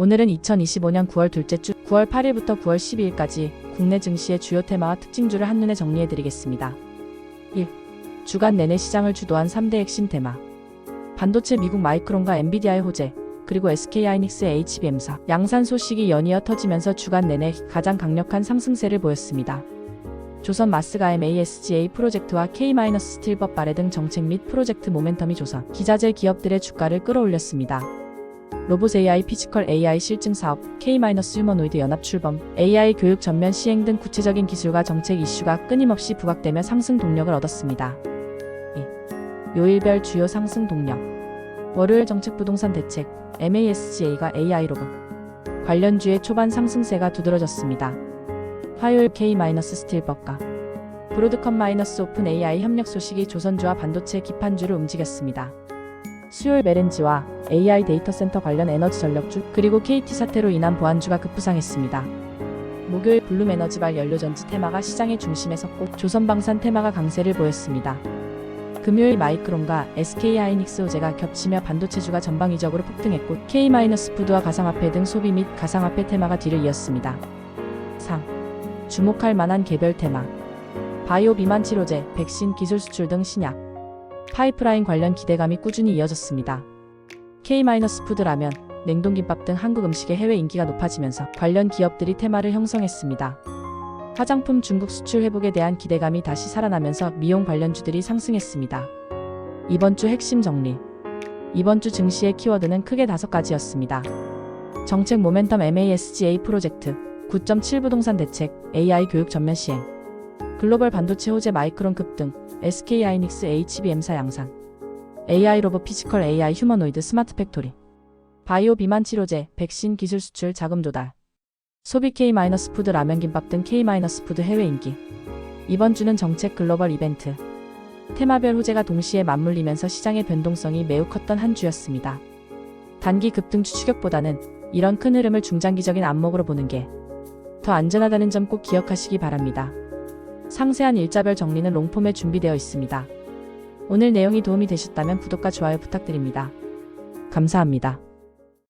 오늘은 2025년 9월 둘째 주 9월 8일부터 9월 12일까지 국내 증시의 주요 테마와 특징주를 한눈에 정리해드리겠습니다. 1. 주간 내내 시장을 주도한 3대 핵심 테마. 반도체 미국 마이크론과 엔비디아의 호재, 그리고 SK하이닉스의 HBM사, 양산 소식이 연이어 터지면서 주간 내내 가장 강력한 상승세를 보였습니다. 조선 마스가엠 ASGA 프로젝트와 K-스틸법 발해 등 정책 및 프로젝트 모멘텀이 조선, 기자재 기업들의 주가를 끌어올렸습니다. 로봇 AI 피지컬 AI 실증 사업, K-휴머노이드 연합 출범, AI 교육 전면 시행 등 구체적인 기술과 정책 이슈가 끊임없이 부각되며 상승 동력을 얻었습니다. 2. 요일별 주요 상승 동력. 월요일 정책 부동산 대책, MASGA가 AI 로봇. 관련주의 초반 상승세가 두드러졌습니다. 화요일 K-스틸법과 브로드컴 마이너스 오픈 AI 협력 소식이 조선주와 반도체 기판주를 움직였습니다. 수요일 메렌지와 AI 데이터 센터 관련 에너지 전력주 그리고 KT 사태로 인한 보안주가 급부상했습니다. 목요일 블룸 에너지발 연료전지 테마가 시장의 중심에 섰고 조선방산 테마가 강세를 보였습니다. 금요일 마이크론과 SK하이닉스 호재가 겹치며 반도체주가 전방위적으로 폭등했고 K-푸드와 가상화폐 등 소비 및 가상화폐 테마가 뒤를 이었습니다. 3. 주목할 만한 개별 테마 바이오 비만 치료제, 백신 기술 수출 등 신약 파이프라인 관련 기대감이 꾸준히 이어졌습니다. K-푸드 라면, 냉동김밥 등 한국 음식의 해외 인기가 높아지면서 관련 기업들이 테마를 형성했습니다. 화장품 중국 수출 회복에 대한 기대감이 다시 살아나면서 미용 관련주들이 상승했습니다. 이번 주 핵심 정리. 이번 주 증시의 키워드는 크게 다섯 가지였습니다. 정책 모멘텀 MASGA 프로젝트, 9.7 부동산 대책, AI 교육 전면 시행, 글로벌 반도체 호재 마이크론 급등, SK하이닉스 HBM사 양산, AI 로봇 피지컬 AI 휴머노이드 스마트 팩토리, 바이오 비만 치료제, 백신 기술 수출 자금 조달, 소비 K-푸드 라면 김밥 등 K-푸드 해외 인기. 이번 주는 정책 글로벌 이벤트. 테마별 호재가 동시에 맞물리면서 시장의 변동성이 매우 컸던 한 주였습니다. 단기 급등주 추격보다는 이런 큰 흐름을 중장기적인 안목으로 보는 게 더 안전하다는 점 꼭 기억하시기 바랍니다. 상세한 일자별 정리는 롱폼에 준비되어 있습니다. 오늘 내용이 도움이 되셨다면 구독과 좋아요 부탁드립니다. 감사합니다.